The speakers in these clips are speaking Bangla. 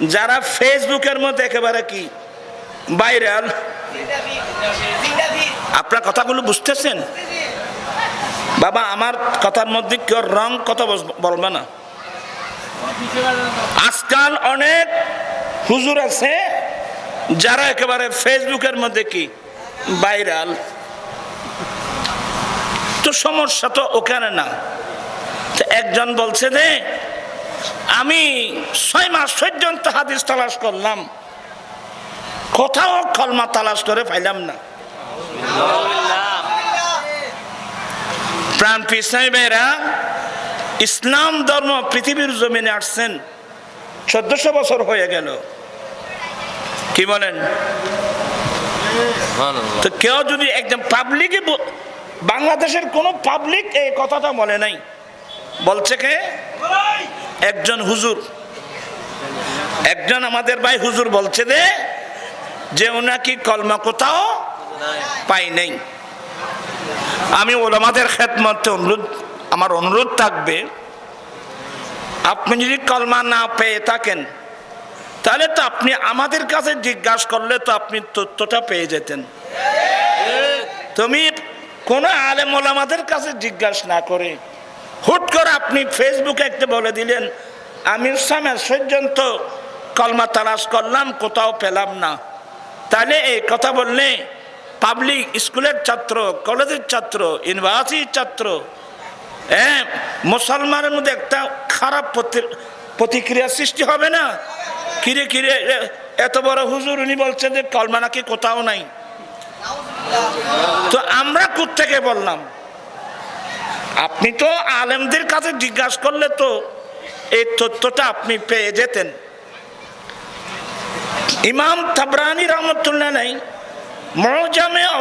যারা ফেসবুকের মধ্যে একেবারে কি? ভাইরাল। আপনার কথাগুলো বুঝতেছেন? বাবা, আমার কথার মধ্যে কেউ রং কথা বলবে না? আজকাল অনেক হুজুর আছে যারা একেবারে ফেসবুকের মধ্যে কি? ভাইরাল। তো সমস্যা তো ওখানে না। একজন বলছে যে আমি ছয় মাস পর্যন্ত হাদিস তালাশ করলাম। কোথাও কলমা তালাশ করে পাইলাম না। প্রাণ পিসাইবেরা ইসলাম ধর্ম পৃথিবীর জমিনে আসছেন চোদ্দশো বছর হয়ে গেল। কি বলেন? তো কেউ যদি একদম পাবলিকে বাংলাদেশের কোন পাবলিক এই কথাটা বলে নাই। বলছে কে? একজন হুজুর, একজন আমাদের ভাই হুজুর বলছে যে যে ওনাকি কলমা কোথাও পাই নাই। আমি ওলামাদের খেদমতে অনুরোধ, আমার অনুরোধ থাকবে, আপনি যদি কলমা না পেয়ে থাকেন, তাহলে তো আপনি আমাদের কাছে জিজ্ঞাসা করলে তো আপনি তথ্যটা পেয়ে যেতেন। তুমি কোনো আলেম ওলামাদের কাছে জিজ্ঞাসা না করে হুট করে আপনি ফেসবুকে একটা বলে দিলেন আমি সামে পর্যন্ত কলমা তালাশ করলাম, কোথাও পেলাম না। তাহলে এই কথা বললে পাবলিক স্কুলের ছাত্র কলেজের ছাত্র ইউনিভার্সিটির ছাত্র হ্যাঁ মুসলমানের মধ্যে একটা খারাপ প্রতি- প্রতিক্রিয়া সৃষ্টি হবে না? কিরে কিরে এত বড় হুজুর, উনি বলছেন যে কলমা নাকি কোথাও নাই। তো আমরা থেকে বললাম? আপনি তো আলেমদের কাছে জিজ্ঞাসা করলে তো এই তথ্যটা আপনি পেয়ে যেতেন। ইমাম তাবরানি রহমতুল্লাহ নাই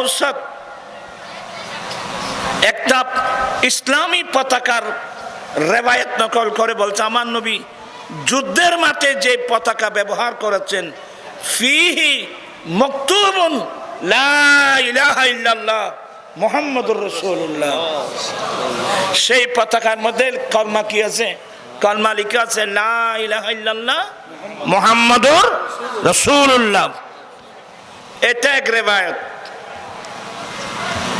ঔষধ একটা ইসলামী পতাকার রেবায়ত নকল করে বলছে, আমার নবী যুদ্ধের মাঠে যে পতাকা ব্যবহার করেছেন, ফিহি মকতুবুন লা ইলাহা ইল্লাল্লাহ। মুহাম্মদুর রসুল্লাহ সেই পতাকার মধ্যে কলমা কি আছে? কলমা লিখা আছে মুহাম্মদুর রাসূলুল্লাহ। এটা এক রেবায়ত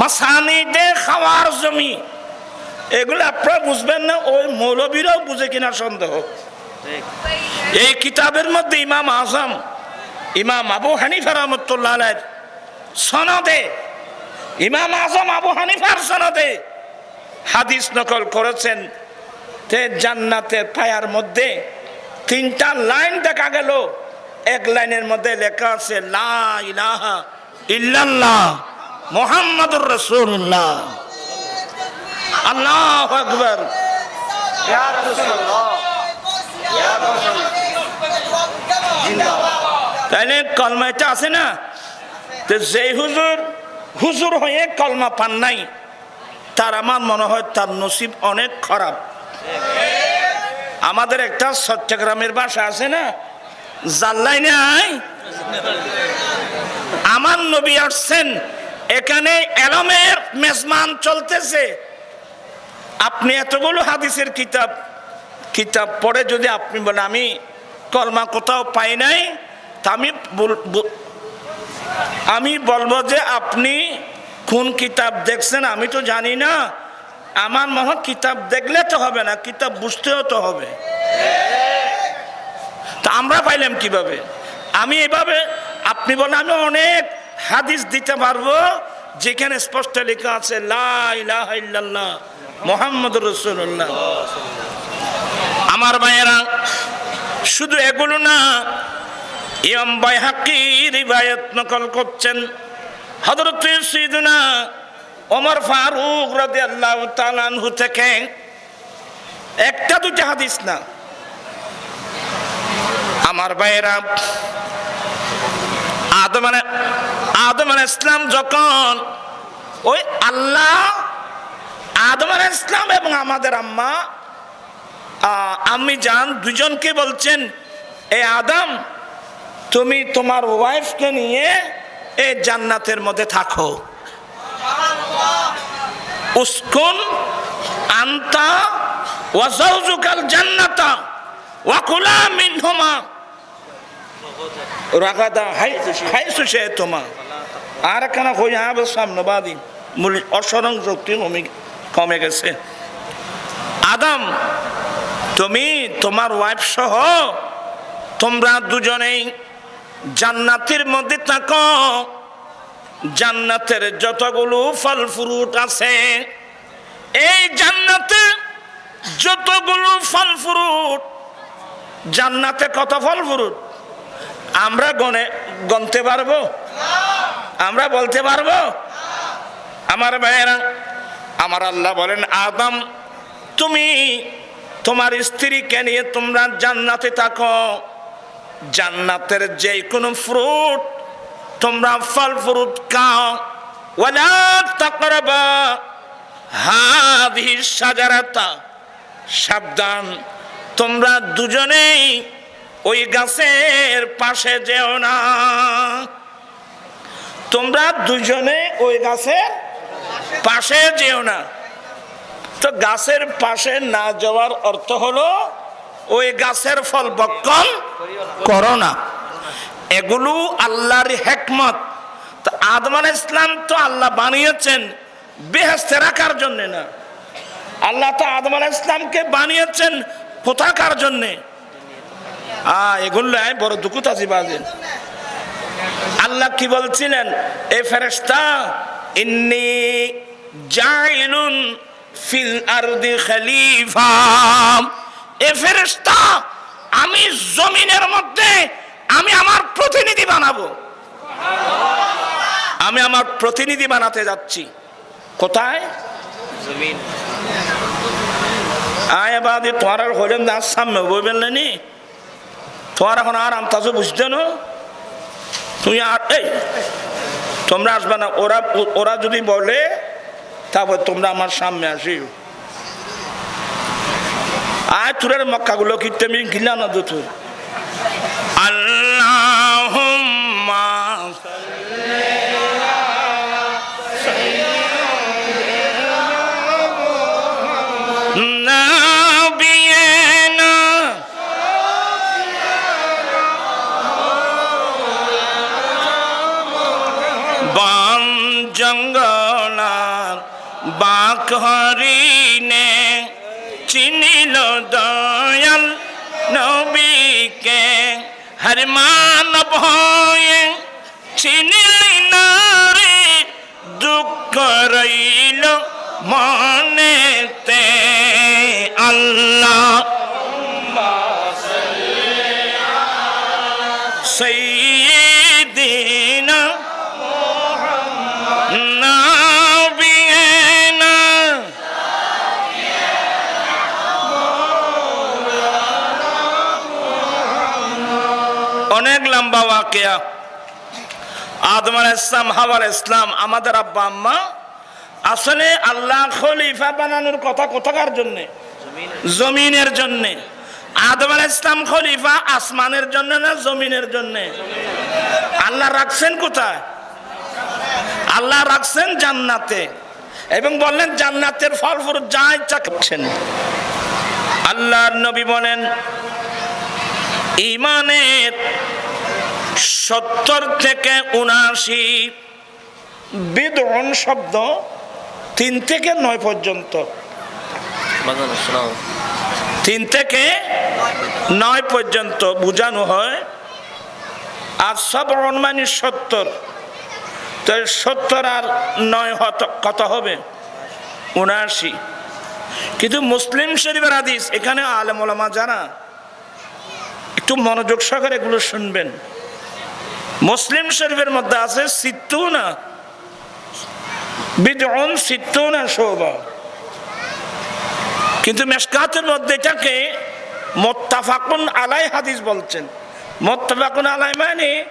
মাসানিদে খাওয়ার জমি। এগুলো আপনারা বুঝবেন না, ওই মৌলবীরাও বুঝে কিনা সন্দেহ। এই কিতাবের মধ্যে ইমাম আজম, ইমাম আবু হানিফা রহমতুল্লাহ সনদে ইমাম আজম আবু হানিফার সনদে হাদিস নকল করেছেন তে জান্নাতের পায়ার মধ্যে তিনটা লাইন দেখা গেল। এক লাইনের মধ্যে লেখা আছে লা ইলাহা ইল্লাল্লাহ মোহাম্মদুর রসুল্লাহ আল্লাহ আকবর। তাইলে কলমা এটা আছে না? তো যে হুজুর হুজুর হয়ে কলমা পান নাই। তার আমার মনে হয় তার নসিব অনেক খারাপ। আমাদের একটা চট্টগ্রামের বাসা আছে না? জাল্লাই নাই? আমার নবী আসছেন, এখানে এলমের মেজমান চলতেছে। আপনি এতগুলো হাদিসের কিতাব কিতাব পড়ে যদি আপনি বলেন, আমি কলমা কোথাও পাই নাই, তা আমি বল- আমি বলব যে আপনি কোন কিতাব দেখছেন, আমি তো জানি না। আমার হয় কিতাব দেখলে তো হবে না, কিতাব বুঝতেও তো হবে। তা আমরা পাইলাম কীভাবে? আমি এভাবে, আপনি বলেন, আমি অনেক হাদিস দিতে পারব, যেখানে স্পষ্ট লেখা আছে, লা ইলাহা ইল্লাল্লাহ মোহাম্মদ রসুল্লাহ আমার ভাইয়েরা, শুধু এগুলো না বাইহাকি রিবায়ত নকল করছেন। হযরত সিদনা ওমর ফারুক রাদিয়াল্লাহু তাআলা আনহু থেকে। একটা দুটা হাদিস না। আমার ভাইয়েরা, আদম আদম ইসলাম যখন ওই আল্লাহ, আদম ইসলাম এবং আমাদের আম্মা আম্মি জান দুজনকে বলছেন, এ আদম তুমি তোমার ওয়াইফকে নিয়ে এই জান্নাতের মধ্যে থাকো। উস্কুন আন্তা ওয়াজাউজুকাল জান্নাতা ওয়াকুলা মিনহুমা। রাগাদা হাই হাই সুশে তোমা। আর কেন হয়ে হবে সামনেবাদী মূল অসরং শক্তি কমে কমে গেছে। আদম, তুমি তোমার ওয়াইফ সহ তোমরা দুজনেই জান্নাতের মধ্যে থাকো। জান্নাতের যতগুলো ফল ফ্রুট আছে, এই জান্নাতে যতগুলো ফল ফ্রুট, জান্নাতে কত ফল ফ্রুট? আমরা গনে গনতে পারব? আমরা বলতে পারব? আমার ভাইয়েরা, আমার আল্লাহ বলেন, আদম, তুমি তোমার স্ত্রীকে নিয়ে তোমরা জান্নাতে থাকো। জান্নাতের যে কোনো ফ্রুট তোমরা ফল ফ্রুট খাও। ওয়ালা তাকরাবা। হাদিহি সাজারাতা। সাবধান। তোমরা দুজনেই ওই গাছের পাশে যেও না। তোমরা দুজনে ওই গাছের পাশে যেও না। তো গাছের পাশে না যাওয়ার অর্থ হলো, ওই গাছের ফল বক্ষণ করো না এগুলো আল্লাহর হেকমত। আদম ইসলাম তো আল্লাহ বানিয়েছেন বেহেস্তে রাখার জন্য না। আল্লাহ তো আদম ইসলামকে বানিয়েছেন কোথাকার জন্যে। আ এগুলো বড় দুঃখ তাজি বাজে। আল্লাহ কি বলছিলেন? এ ফেরেশতা, ইন্নি জাইলুন ফিল আরদি খলিফা। এ ফেরেশতা আমি জমিনের মধ্যে আমি আমার প্রতিনিধি বানাবো। আমি আমার প্রতিনিধি বানাতে যাচ্ছি। কোথায়? জমিন। আয় বাদে তোমার আর হইলেন না সামনে বইবেন নি তোমার এখন আর আমতাজো বুঝতে না তুমি আর এই তোমরা আসবে না ওরা ওরা যদি বলে তারপর তোমরা আমার সামনে আসি আয় তুরের মক্কাগুলো কি তেমনি কিনা না দুটো আল্লাহ বন জঙ্গলার বাঁক চিনিল দয়াল নবীকে হর মানব হয়ে চিনিল না রে দুঃখ রইল মনেতে অনেক লম্বা ওয়াকিয়া। আদম আলাইহিস ইসলাম হাওয়ার ইসলাম আমাদের আব্বা, আম্মা আসলে আল্লাহ খলিফা বানানোর কথা কোথাকার জন্য? জমিনের জন্য। আদম আলাইহিস ইসলাম খলিফা আসমানের জন্য না জমিনের জন্য? আল্লাহ রাখছেন কোথায়? আল্লাহ রাখছেন জান্নাতে। এবং বললেন, জান্নাতের ফল ফুল যা ইচ্ছা খাচ্ছেন। আল্লাহ নবী বলেন ইমানের সত্তর থেকে উনাশি বিদরণ শব্দ তিন থেকে নয় পর্যন্ত। তিন থেকে নয় পর্যন্ত বোঝানো হয়। আর সব মানে সত্তর। তো সত্তর আর নয় হত কত হবে? উনআশি। কিন্তু মুসলিম শরীফের হাদিস এখানে আলেম ওলামা জানা একটু মনোযোগ সহকারে এগুলো শুনবেন। মুসলিম শরীফের মধ্যে আছে সিত্তু না বিদন সিত্তু না শোভা। কিন্তু মেশকাতের মধ্যে এটাকে মোত্তাফাকুন আলাই হাদিস বলছেন। মোত্তাফাকুন আলাই মানে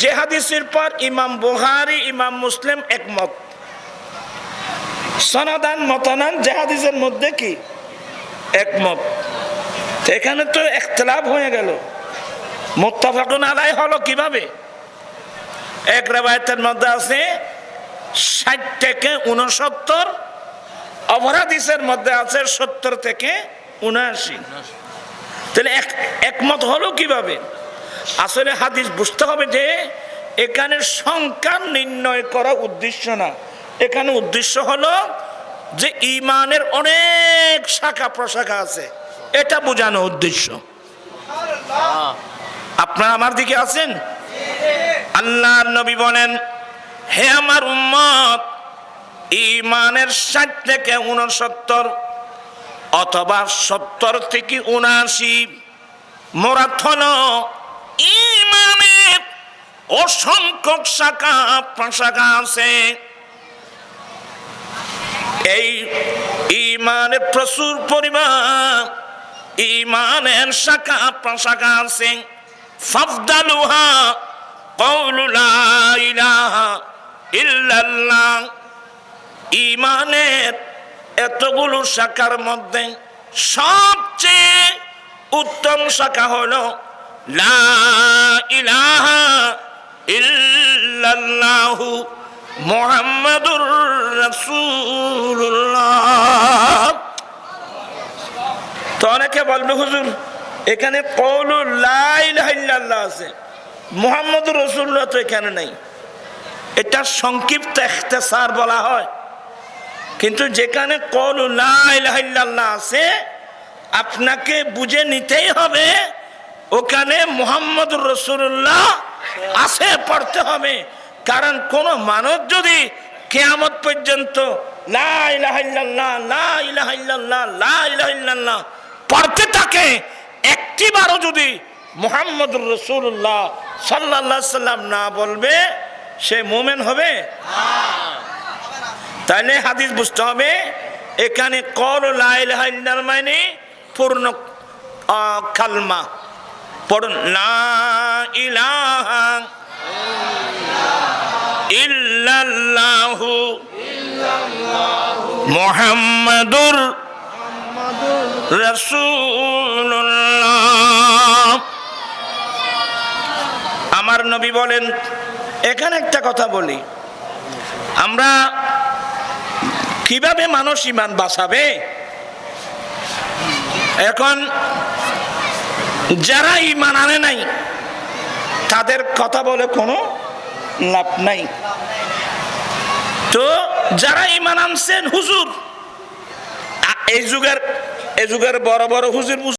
যে হাদিসের পর ইমাম বুহারি ইমাম মুসলিম একমত। সনাদান, মতানান যে হাদিসের মধ্যে কি? একমত। এখানে তো একতলাভ হয়ে গেল। মোত্তাফাকুন আলাই হলো কীভাবে? এক রেবায়তের মধ্যে আছে ষাট থেকে উনসত্তর অপরাধীসের মধ্যে আছে সত্তর থেকে উনআশি তাহলে এক একমত হলো কীভাবে? আসলে হাদিস বুঝতে হবে যে এখানে সংখ্যা নির্ণয় করা উদ্দেশ্য না। এখানে উদ্দেশ্য হলো যে ইমানের অনেক শাখা প্রশাখা আছে। এটা বোঝানো উদ্দেশ্য। আপনারা আমার দিকে আছেন আল্লাহর নবী বলেন, হে আমার উম্মত ইমানের ষাট থেকে উনসত্তর অথবা সত্তর থেকে উনআশি মোরাত হলো ইমানের অসংখ্য শাখা, প্রশাখা আছে। এই ইমানের প্রচুর পরিমাণ ইমানের শাখা, প্রশাখা আছে। ফাফদালুহা কওলু লা ইলাহা ইল্লাল্লাহ। ইমানের এতগুলো শাখার মধ্যে সবচেয়ে উত্তম শাখা হল ইল্লাল্লাহু মুহাম্মাদুর রাসূলুল্লাহ। তো অনেকে বলবে, হুজুর, এখানে কৌলু লাইল্লাহ আছে। মোহাম্মদুর রসুল্লাহ তো এখানে নেই। এটা সংক্ষিপ্ত এখতেসার বলা হয়। কিন্তু যেখানে আছে, আপনাকে বুঝে নিতেই হবে, ওখানে মোহাম্মদুর রসুল্লাহ আছে, পড়তে হবে। কারণ কোন মানুষ যদি কেয়ামত পর্যন্ত পড়তে থাকে, একটিবারও যদি মোহাম্মদুর রসুল্লাহ সাল্লাম না বলবে, সে মোমেন হবে? তাহলে হাদিস বুঝতে হবে, এখানে কর লাইল মানে পূর্ণ কালমা। পড়ুন ইলাহা ইল্লাল্লাহু মুহাম্মাদুর রাসূলুল্লাহ। আমার নবী বলেন, এখানে একটা কথা বলি। আমরা কীভাবে মানুষ ইমান বাঁচাবে? এখন যারা ইমান আনে নাই, তাদের কথা বলে কোনো লাভ নাই। তো যারা ইমান আনছেন হুজুর এই যুগের এই যুগের বড় বড় হুজুর